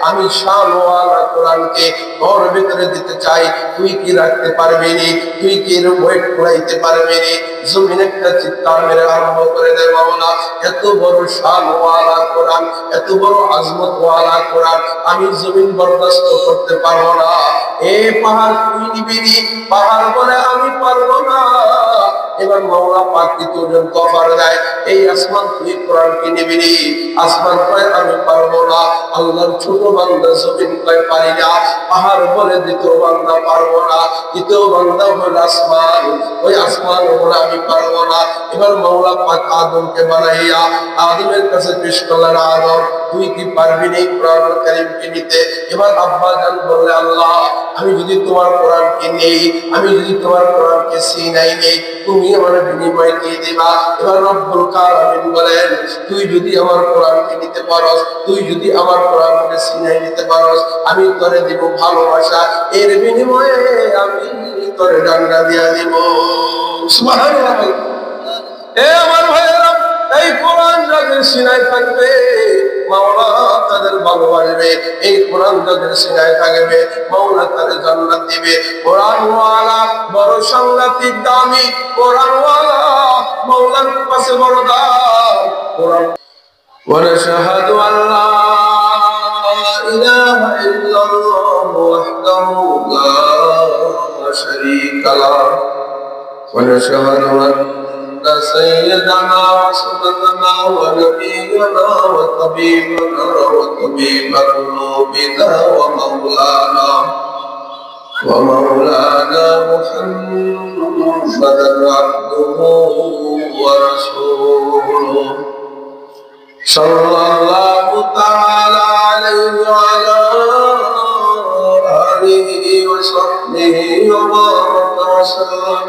আমি ভিতরে দিতে চাই। তুই কি রাখতে পারবি তুই কি ওয়েট পারবি জমিন একটা মেরে আরম্ভ করে দেয় এত বড় শানওয়ালা কোরআন, এত বড় আজমতওয়ালা কোরআন, আমি জমিন বরদাস্ত করতে পারব না। এ পাহাড় তুই নিবি পাহাড় বলে আমি পারব না। এবার মাওলা পাক দ্বিতীয়জন কফার দেয়। এই আসমান তুই কোরআন কি নিবি নি? আসমান কয়, আমি পারব না। আল্লাহর ছোট বান্দা জমিন কয়, পারি না। পাহাড় বলে দ্বিতীয় বান্দা পারব না। দ্বিতীয় বান্দা হল আসমান। ওই আসমান বলে আমি পারব না। এবার মাওলা পাক আদমকে বানাইয়া আদমের কাছে পেশ করলেন, আদম, তুই কি পারবি নি কোরআন কারিমকে নিতে? এবার আব্বা জান বললে, আল্লাহ, আমি যদি তোমার কোরআনকে নেই, আমি যদি তোমার কোরআনকে সিনাই নেই, তুমি আমার বিনিময় দিয়ে দিবা। এবার রব্বুল কালামিন বলেন, তুই যদি আমার কোরআনকে নিতে পারস, তুই যদি আমার কোরআনকে সিনাই নিতে পারস, আমি তোরে দিব ভালোবাসা। এর বিনিময়ে আমি তোরে ডান্ডা দিয়া দিব। সুবহানাল্লাহ। এ আমার ভাইয়েরা, এই কোরআন যাদের সিনায় থাকবে তাদের ভালোবাসবে এই কোরআন তাদের সিনায় থাকবে মৌলা তাদের জান্নাত দিবে। কোরআনওয়ালা বড় সাংঘাতিক, দামি কোরআনওয়ালা মৌলার পাশে বড় দাম। ونشهد أن لا إله إلا الله وحده لا شريك له ونشهد أن سيدنا وسندنا ونبينا وطبيبنا وطبيب قلوبنا ومولانا ومولانا محمدا عبده ورسوله صلى الله تعالى عليه وعلى آله وصحبه وبارك وسلم.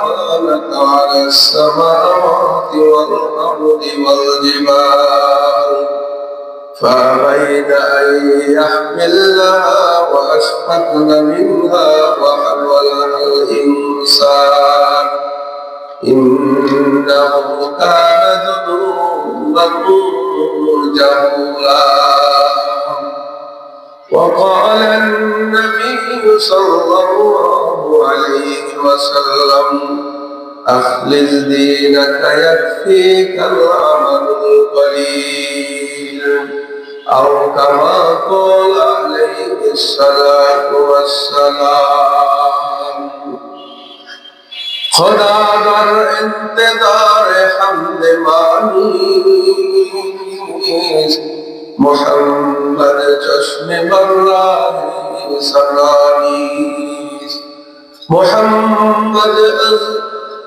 الأمانة على السماوات والأرض والجبال فأبين أن يحملنها وأشفقن منها وحملها الإنسان إنه كان ذنوبا جهولا وقال النبي صلى الله عليه وسلم أخلص دينك يكفيك العمل القليل أو كما قال عليه الصلاة والسلام خدا در انتظار حمد مانی محمد چشم برانی سرانی محمد از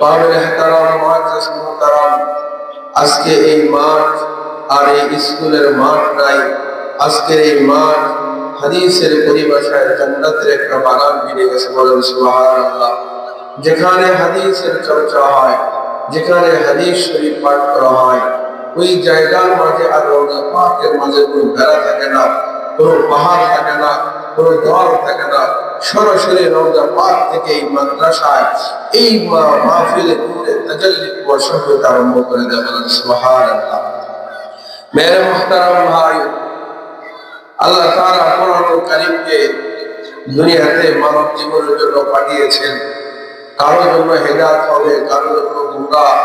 কাবিল ইহতারাম মুআজ্জাজ মুহতারাম আজকে এই মাঠ আর এই স্কুলের মাঠ নাই আজকের এই মাঠ হাদিসের পরিভাষায় জান্নাতের একটা বাগান বেরিয়ে গেছে বলেন সুবহানাল্লাহ যেখানে হাদিসের চর্চা হয় যেখানে হাদিস শরীফ পাঠ করা হয় ওই জায়গার মাঝে আর রোজা পাকের মাঝে কোনো বেড়া থাকে না কোনো পাহাড় থাকে না কোনো দল থাকে না সরাসরি রোজা পাক থেকে এই মাদ্রাসায় এই মাহফিলে ঘুরে তাজাল্লি বসত আরম্ভ করে দেয় বলেন সুবহানাল্লাহ। মেরে মুহতারাম ভাই, আল্লাহ তাআলা কোরআন কারীমকে দুনিয়াতে মানব জীবনের জন্য পাঠিয়েছেন। কারোর জন্য হেদায়েত হবে, কারোর জন্য গুমরাহ।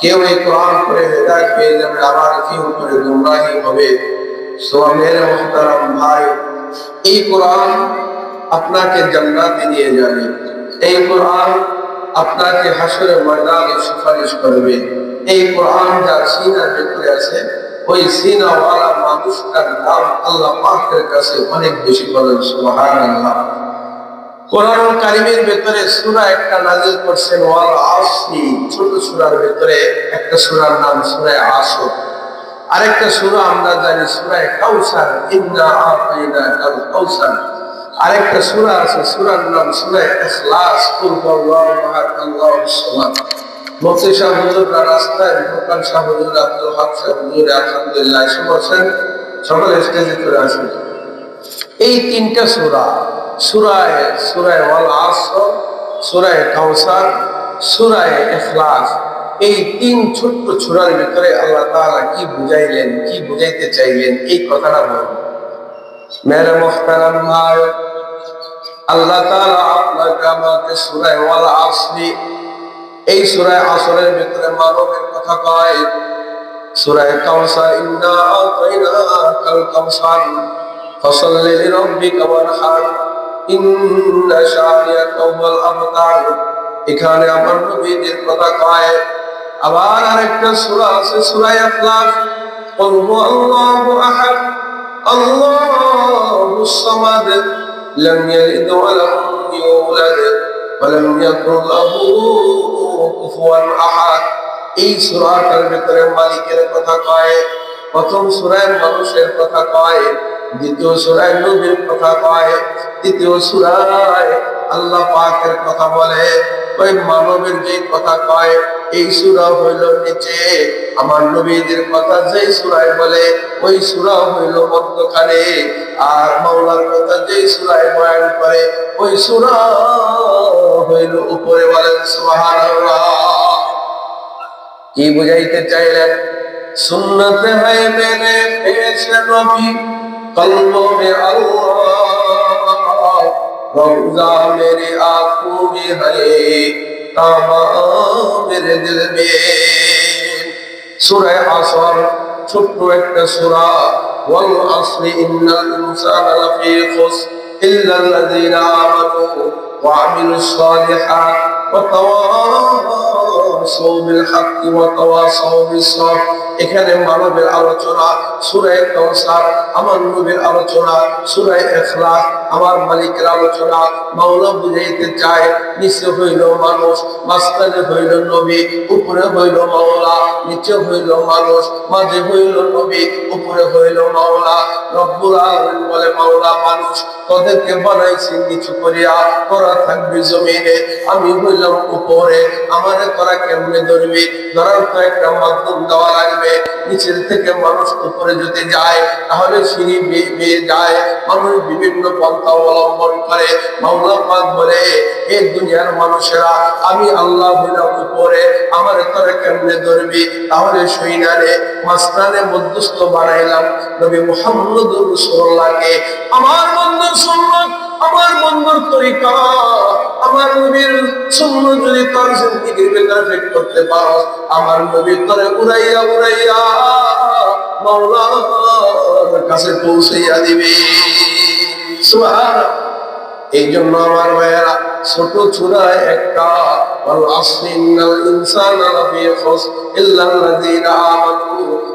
কেউ এই কোরআন করে হেদায়ত পেয়ে যাবে, আবার কেউ করে গুমরাহি হবে। সো মেরে মোহতারাম ভাই, এই কোরআন আপনাকে জান্নাতে নিয়ে যাবে। এই কোরআন আপনাকে হাসরে ময়দানে সুপারিশ করবে। এই কোরআন যার সিনার ভেতরে আছে, ওই সিনাওয়ালা মানুষটার নাম আল্লাহ পাকের কাছে অনেক বেশি করেন সুবহানাল্লাহ। কোরআন কারিমের ভেতরে সূরা একটা নাজিল করছেন, ওয়াল আসরি ছোট সূরার ভেতরে একটা সূরার নাম সূরা আসর আরেকটা সূরা আমরা জানি সূরা কাউসার, ইন্না আতাইনা কাউসার। আরেকটা সূরা আছে, সুরার নাম সূরা ইখলাস। কুল হুয়াল্লাহু আহাদ, আল্লাহু সামাদ। মুফতি শাহ হুজুররা রাস্তায় দোকান শাহ হুজুর আব্দুল হক শাহ হুজুর, আলহামদুলিল্লাহ এসে বলছেন সকলে স্টেজে আসেন। এই তিনটা সূরা, সূরায় সূরায় ওয়াল আসর, সূরায় কাউসার, সূরায় ইখলাস, এই তিন ছোট্ট সূরার ভিতরে আল্লাহ তাআলা কি বুঝাইলেন, কি বুঝাইতে চাইলেন, এই কথাটা বলুন। মেরে মুহতারাম ভাই আল্লাহ তাআলা আপনাকে আমাকে সূরায় ওয়াল আসরি এই সূরায় আসরের ভিতরে মানবের কথা কয় সূরায় কাউসার ইন্না আতাইনাকাল কাউসার ফসল্লি লিরাব্বিকা ওয়ানহার ইন্না শানিয়াকা হুয়াল আবতার এখানে আমার নবীদের কথা কয় আবার আরেকটা সূরা আছে সূরা ইখলাস قل هو الله احد الله الصمد لم يلد ولم يولد ولم يكن له كفوا احد এই সূরাটার ভিতরে মালিকের কথা কয় প্রথম সূরায় মানুষের কথা কয় দ্বিতীয় সূরায় নবীর কথা কয় তৃতীয় সূরায় আল্লাহ পাকের কথা বলে ওই মানবের যে কথা কয়, এই সুরা হইল নিচে। আমার নবীদের কথা যে সুরায় বলে, ওই সুরা হইল মধ্যখানে আর মাওলার কথা যে সুরায় বয়ান করে, ওই সুরা হইল উপরে বলেন কি বুঝাইতে চাইলেন? সুন্নতে হয় মেনে পেশ নবী, কলমে আল্লাহ। روزہ میرے آنکھوں میں ہے تمام میرے دل میں سورہ عصر ছোট্ট একটা সূরা ওয়াল আসরি ইন্নাল ইনসানা লাফি إلا الذين آمنوا وعملوا الصالحات وتواصوا بالحق وتواصوا بالصبر এখানে মানবের আলোচনা সুরায় কৌসার আমার নবীর আলোচনা সুরায় এখলাস, আমার মালিকের আলোচনা, মাওলা বুঝাইতে চায়, নিচে হইল মানুষ, মাঝখানে হইল নবী, উপরে হইল মাওলা। নিচে হইল মানুষ, মাঝে হইল নবী, উপরে হইল মাওলা। রব্বুল আলামিন বলে, মাওলা, মানুষ, তোদেরকে বানাইছি নিচু করিয়া, তোরা থাকবি জমিনে। আমি হইলাম উপরে, আমারে তোরা কেমনে ধরবি? ধরার তো একটা মাধ্যম দেওয়া লাগবে। নিচের থেকে মানুষ উপরে যদি যায়, তাহলে সিঁড়ি বেয়ে যায়। মানুষ বিভিন্ন পন্থা অবলম্বন করে। মাওলা পাক বলে এই দুনিয়ার মানুষেরা, আমি আল্লাহ হইলাম উপরে, আমার তোরা কেমনে ধরবি? তাহলে সৈনারে মাঝখানে মধ্যস্থ বানাইলাম। নবী মুহাম্মদ রসুল্লাহকে আমার বন্ধুর সুন্নত, আমার বন্ধুর তরিকা, আমার নবীর সুন্নত যদি তোর জিন্দিগির ভেতরে ফিট করতে পারো, আমার নবী তোরে উড়াইয়া উড়াইয়া মাওলার কাছে পৌঁছাইয়া দিবে। সুবহানাল্লাহ। এই জন্য আমার ভাইয়েরা, ছোট চূড়ায় একটা والعصر إن الإنسان لفي خسر إلا الذين آمنوا.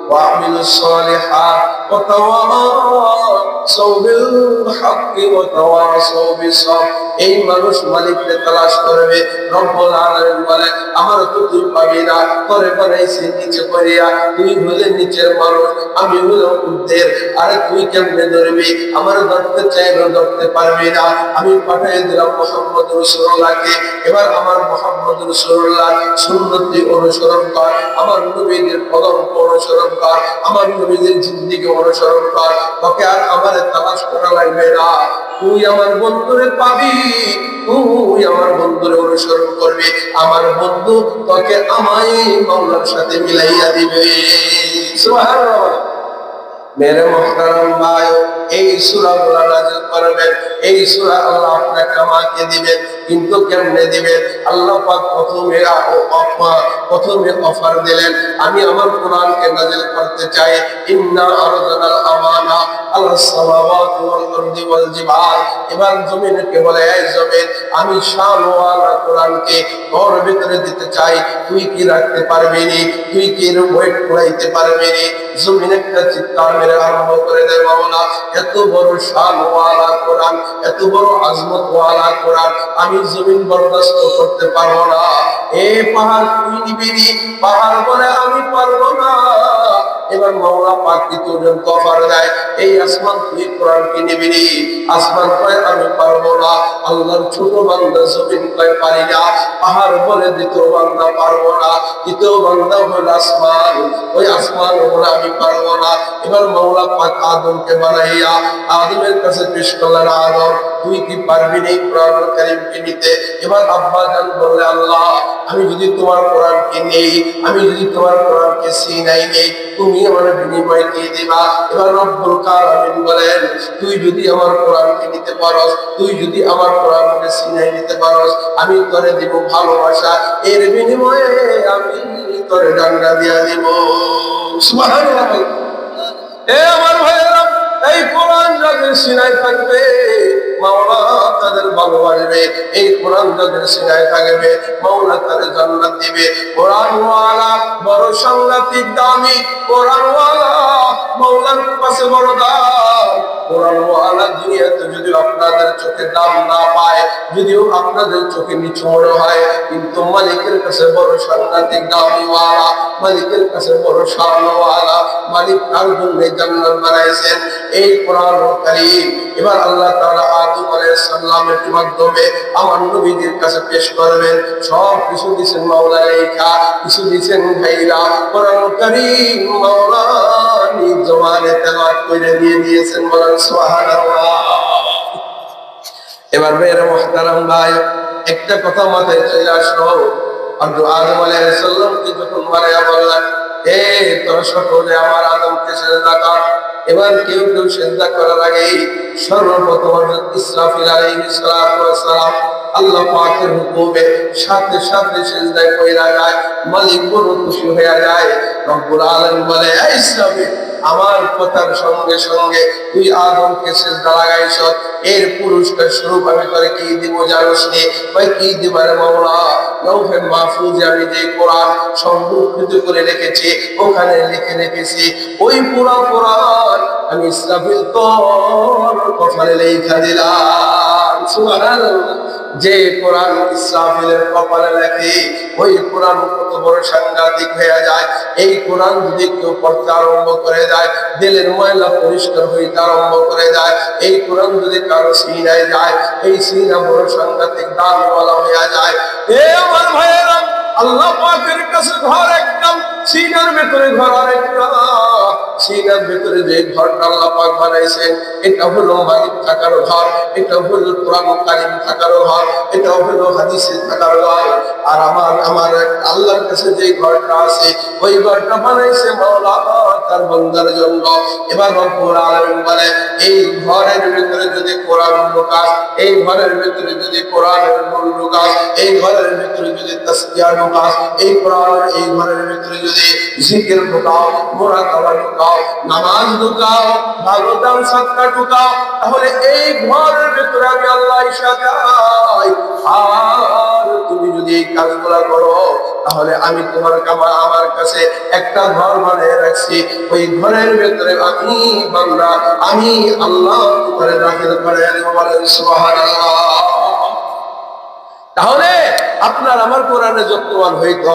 বিল হাক্কি ওয়া তাওয়াসাউ বিস সবর এই মানুষ মালিককে তালাশ করবে রব্বুল আলামিন বলে আমার তো তুই পাবি না তোরে বানাইছি নিচে করিয়া তুই হলে নিচের মানুষ আমি হলাম উদ্দের আরে তুই কেমনে ধরবি আমার ধরতে চাইলেও ধরতে পারবি না আমি পাঠিয়ে দিলাম মোহাম্মদ রসুল্লাহকে এবার আমার মোহাম্মদ রসুল্লাহ সুন্নতি অনুসরণ কর আমার নবীদের কদম অনুসরণ কর আমার নবীদের জিন্দিকে অনুসরণ কর তোকে আর আমার তালাশ করা লাগবে না। তুই আমার বন্ধুরে পাবি, তুই আমার বন্ধুরে অনুসরণ করবি। আমার বন্ধু তোকে আমায় মাওলার সাথে মিলাইয়া দিবে। সুবহানাল্লাহ। মেরে মোহতারাম ভাই, এই সূরা গুলা নাযিল করবেন, এই সূরা আল্লাহ আপনাকে আমাকে দিবেন। কিন্তু কেমনে দিবেন আল্লাহ পাক প্রথমে প্রথমে অফার দিলেন। আমি আমার কোরআনকে নাযিল করতে চাই। ইন্না আরদানাল আমানা ওয়াল আরদি ওয়াল জিবাল। বলে, এই জমিন, আমি ভিতরে দিতে চাই। তুই কি রাখতে পারবি নি? তুই কি পারবি নি? জমিন একটা মেরে আরম্ভ করে দেয় মাওলা এত বড় শানওয়ালা কোরআন, এত বড় আজমতওয়ালা কোরআন, আমি জমিন বরদাস্ত করতে পারব না। এ পাহাড় তুই নিবি পাহাড় বলে আমি পারব না। এবার মাওলা পাক দ্বিতীয়জন কফার দেয়, এই আসমান তুই কোরআনকে নিবি আসমান কয়, আমি পারব না। আল্লাহর ছোট বান্দা জমিন কয়, পারি না। পাহাড় বলে দ্বিতীয় বান্দা পারব না। দ্বিতীয় বান্দা হল আসমান, ওই আসমান বলে আমি পারব না। এবার মাওলা পাক আদমকে বানাইয়া, আদমের কাছে পেশ করলেন আদম তুই কি পারবি না কোরআন কারিমকে নিতে? এবার আব্বা জান বললে, আল্লাহ, আমি যদি তোমার কোরআনকে নেই, আমি যদি তোমার কোরআনকে সিনাই নেই, তুমি আমার বিনিময় দিয়ে দিবা। এবার রব্বুল কালামিন বলেন, তুই যদি আমার কোরআনকে নিতে পারস, তুই যদি আমার কোরআনকে সিনাই নিতে পারস, আমি তোরে দিব ভালোবাসা। এর বিনিময়ে আমি তোরে ডাঙ্গা দিয়া দিব। সুবহানাল্লাহ। এ আমার ভাইয়েরা এই কোরআন যাদের সিনায় থাকবে, মাওলা তাদের ভালোবাসবে। এই কোরআন যাদের সিনায় থাকবে, মাওলা তাদের জান্নাত দিবে। কোরআন ওয়ালা বড় সাংঘাতিক দামি কোরআন ওয়ালা মাওলার পাশে বড় দাম। কোরআন ওয়ালা দুনিয়াতে যদি আপনাদের চোখে দাম না পায়, যদিও আপনাদের চোখে হয়, কিন্তু মালিকের কাছে বড় সাংঘাতিক দামি ওয়ালা মালিকের কাছে বড় মালিক তার জন্য জান্নাত বানাইছেন। এই কোরআন এবার আল্লাহ তাআলা আদম মাধ্যমে আমার নবীদের কাছে পেশ করবেন। সব কিছু দিয়েছেন মাওলা কিছু ভাইরা। কোরআন কারীম মাওলা। নিজ জবানে তেলাওয়াত করে দিয়ে দিয়েছেন বলেন সুবহানাল্লাহ। এবার মেয়েরা মোহতারাম ভাই, একটা কথা মাথায় চলে আসলো। আব্দু আদম আলাইহিস সালামকে যখন মারিয়া বললেন, এ, তোরা সকলে আমার আদমকে সেজদা কর। এবার কেউ কেউ সেজদা করার আগে সর্বপ্রথম হযরত ইসরাফিল আলাইহিস সালাতু ওয়াস সালাম আল্লাহ পাকের হুকুমে সাথে সাথে সেজদায় কইরা যায়, মালিক বড় খুশি হয়ে যায়। রব্বুল আলামিন বলে ইসরাফিল আমার কথার সঙ্গে সঙ্গে তুই আদমকে সেজদা লাগাইছ, এর পুরস্কার স্বরূপ আমি তোরে কি দিব জানোস নি? ভাই, কি দিবার মাওলা? লৌহে মাহফুজে আমি যে কোরআন সংরক্ষিত করে রেখেছি, ওখানে লিখে রেখেছি, ওই পুরো কোরআন আমি ইসরাফিল তোর কপালে লেখা দিলাম। সুবহানাল্লাহ। যে কোরআন ইসরাফিলের কপালে লেখে, ওই কোরআন কত বড় সাংঘাতিক হয়ে যায়। এই কোরআন যদি কেউ পড়তে আরম্ভ করে দেয়, দিলের ময়লা পরিষ্কার হইতে আরম্ভ করে দেয়। এই কোরআন যদি কারও সিনায় যায়, এই সিনা বড় সাংঘাতিক দান বলা হয়ে যায়। এ আমার ভাইয়েরা, আল্লাহ পাকের কাছে ঘর একটা সিনার ভেতরে ঘর আরেকটা সিনার ভেতরে যে ঘরটা আল্লাহ পাক বানাইছেন এটা হলো মালিক থাকার ঘর, এটা হলো কোরআন কারিম থাকার ঘর, এটা হলো হাদিসে থাকার ঘর। আর আমার আমার আল্লাহর কাছে যে ঘরটা আছে, ওই ঘরটা বানাইছে মাওলা তার বান্দার জন্য। এবার রব্বুল আলামিন বলে, এই ঘরের ভিতরে যদি কোরআন ঢোকাস, এই ঘরের ভিতরে যদি কোরআনের নূর ঢোকাস, এই ঘরের ভিতরে যদি তাসবিহ ঢোকাস, এই কোরআনের এই ঘরের ভিতরে যদি জিকির ঢোকাও ঢোকাও, নামাজ ঢোকাও ভালো সাদকা ঢোকাও, তাহলে এই ঘরের আমি আল্লাহ সাজাই আর তুমি যদি এই কাজগুলা করো, তাহলে আমি তোমার কামা আমার কাছে একটা ঘর বানিয়ে রাখছি। ওই ঘরের ভেতরে আমি বাংলা আমি আল্লাহ তোমার দাখিল করে বলেন তাহলে আপনার আমার কোরআনে যত্নবান হইতে